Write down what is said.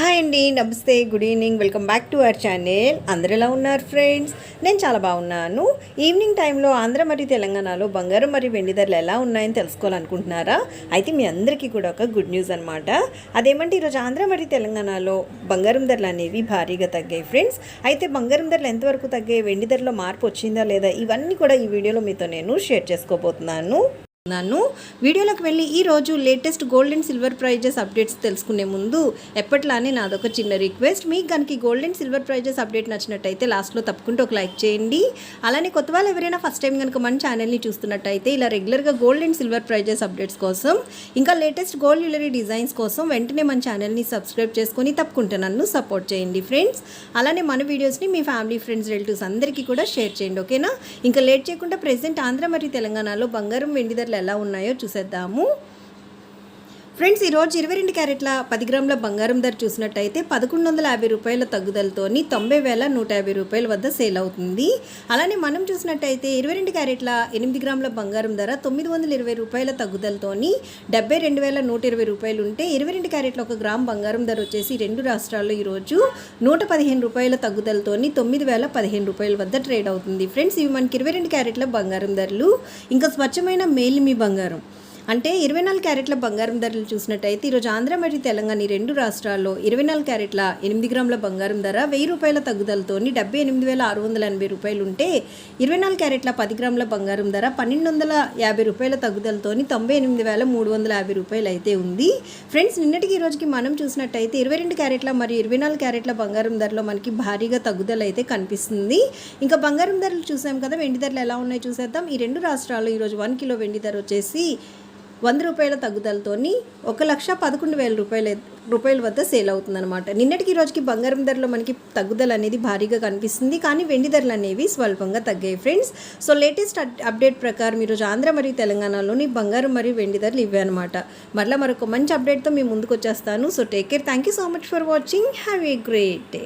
Hi అండి నమస్తే good evening welcome back to our channel. అందరు ఎలా ఉన్నారు ఫ్రెండ్స్? నేను చాలా బాగున్నాను. ఈవినింగ్ టైంలో ఆంధ్ర మరియు తెలంగాణలో బంగారం మరియు వెండి ధరలు ఎలా ఉన్నాయని తెలుసుకోవాలనుకుంటున్నారా? అయితే మీ అందరికీ కూడా ఒక గుడ్ న్యూస్ అనమాట అదేమంటే ఈరోజు ఆంధ్ర మరియు తెలంగాణలో బంగారం ధరలు అనేవి భారీగా తగ్గాయి ఫ్రెండ్స్. అయితే బంగారం ధరలు ఎంతవరకు తగ్గాయి వెండి ధరలో మార్పు వచ్చిందా లేదా? ఇవన్నీ కూడా ఈ వీడియోలో మీతో నేను షేర్ చేసుకోబోతున్నాను. నన్ను వీడియోలోకి వెళ్ళి ఈ రోజు latest gold and silver prices updates తెలుసుకునే ముందు ఎప్పట్లానే నాదొక చిన్న రిక్వెస్ట్ మీకు కనుక gold and silver prices update నచ్చినట్టయితే లాస్ట్లో తప్పకుండా ఒక లైక్ చేయండి. అలానే కొత్త వాళ్ళు ఎవరైనా ఫస్ట్ టైం కనుక మన ఛానల్ని చూస్తున్నట్టయితే ఇలా రెగ్యులర్గా gold and silver prices updates కోసం ఇంకా లేటెస్ట్ గోల్డ్ జ్యువెలరీ డిజైన్స్ కోసం వెంటనే మన ఛానల్ని సబ్స్క్రైబ్ చేసుకొని తప్పకుండా నన్ను సపోర్ట్ చేయండి ఫ్రెండ్స్ అలానే మన వీడియోస్ని మీ ఫ్యామిలీ ఫ్రెండ్స్ రిలేటివ్స్ అందరికీ కూడా షేర్ చేయండి ఓకేనా ఇంకా లేట్ చేయకుండా ప్రెసెంట్ ఆంధ్ర మరియు తెలంగాణలో బంగారం వెండి ధరలు ఎలా ఉన్నాయో చూసేద్దాము. ఫ్రెండ్స్ ఈరోజు ఇరవై రెండు క్యారెట్ల పది గ్రాముల బంగారం ధర చూసినట్టయితే పదకొండు వందల యాభై రూపాయల తగ్గుదలతోని తొంభై వేల నూట యాభై రూపాయల వద్ద సేల్ అవుతుంది. అలానే మనం చూసినట్టయితే ఇరవై రెండు క్యారెట్ల ఎనిమిది గ్రాముల బంగారం ధర తొమ్మిది వందల ఇరవై రూపాయల తగ్గుదలతోని డెబ్బై రెండు వేల నూట ఇరవై రూపాయలు ఉంటే ఇరవై రెండు క్యారెట్ల ఒక గ్రామ్ బంగారం ధర వచ్చేసి రెండు రాష్ట్రాల్లో ఈరోజు నూట పదిహేను రూపాయల తగ్గుదలతోని తొమ్మిది వేల పదిహేను రూపాయల వద్ద ట్రేడ్ అవుతుంది. ఫ్రెండ్స్ ఇవి మనకి ఇరవై రెండు క్యారెట్ల బంగారం ధరలు. ఇంకా స్వచ్ఛమైన మేలిమి బంగారం. అంటే ఇరవై నాలుగు క్యారెట్ల బంగారం ధరలు చూసినట్టయితే ఈరోజు ఆంధ్ర మరియు తెలంగాణ ఈ రెండు రాష్ట్రాల్లో ఇరవై నాలుగు క్యారెట్ల ఎనిమిది గ్రాముల బంగారం ధర వెయ్యి రూపాయల తగ్గుదలతో డెబ్బై ఎనిమిది వేల ఆరు వందల ఎనభై రూపాయలు ఉంటే ఇరవై నాలుగు క్యారెట్ల పది గ్రాముల బంగారం ధర పన్నెండు వందల యాభై రూపాయల తగ్గుదలతో తొంభై ఎనిమిది వేల మూడు వందల యాభై రూపాయలు అయితే ఉంది. ఫ్రెండ్స్ నిన్నటికి ఈ రోజుకి మనం చూసినట్టయితే ఇరవై రెండు క్యారెట్ల మరియు ఇరవై నాలుగు క్యారెట్ల బంగారం ధరలో మనకి భారీగా తగ్గుదల అయితే కనిపిస్తుంది. ఇంకా బంగారం ధరలు చూసాం కదా వెండి ధరలు ఎలా ఉన్నాయో చూసేద్దాం. ఈ రెండు రాష్ట్రాల్లో ఈరోజు వన్ కిలో వెండి ధర వచ్చేసి వంద రూపాయల తగ్గుదలతోని ఒక లక్ష పదకొండు వేల రూపాయల రూపాయల వద్ద సేల్ అవుతుందన్నమాట. నిన్నటికి ఈ రోజుకి బంగారం ధరలో మనకి తగ్గుదల అనేది భారీగా కనిపిస్తుంది. కానీ వెండి ధరలు అనేవి స్వల్పంగా తగ్గాయి ఫ్రెండ్స్. సో లేటెస్ట్ అప్డేట్ ప్రకారం ఈరోజు ఆంధ్ర మరియు తెలంగాణలోని బంగారం మరియు వెండి ధరలు ఇవే అనమాట మరలా మరొక మంచి అప్డేట్తో మేము ముందుకు వచ్చేస్తాను. So take care thank you so much for watching have a great day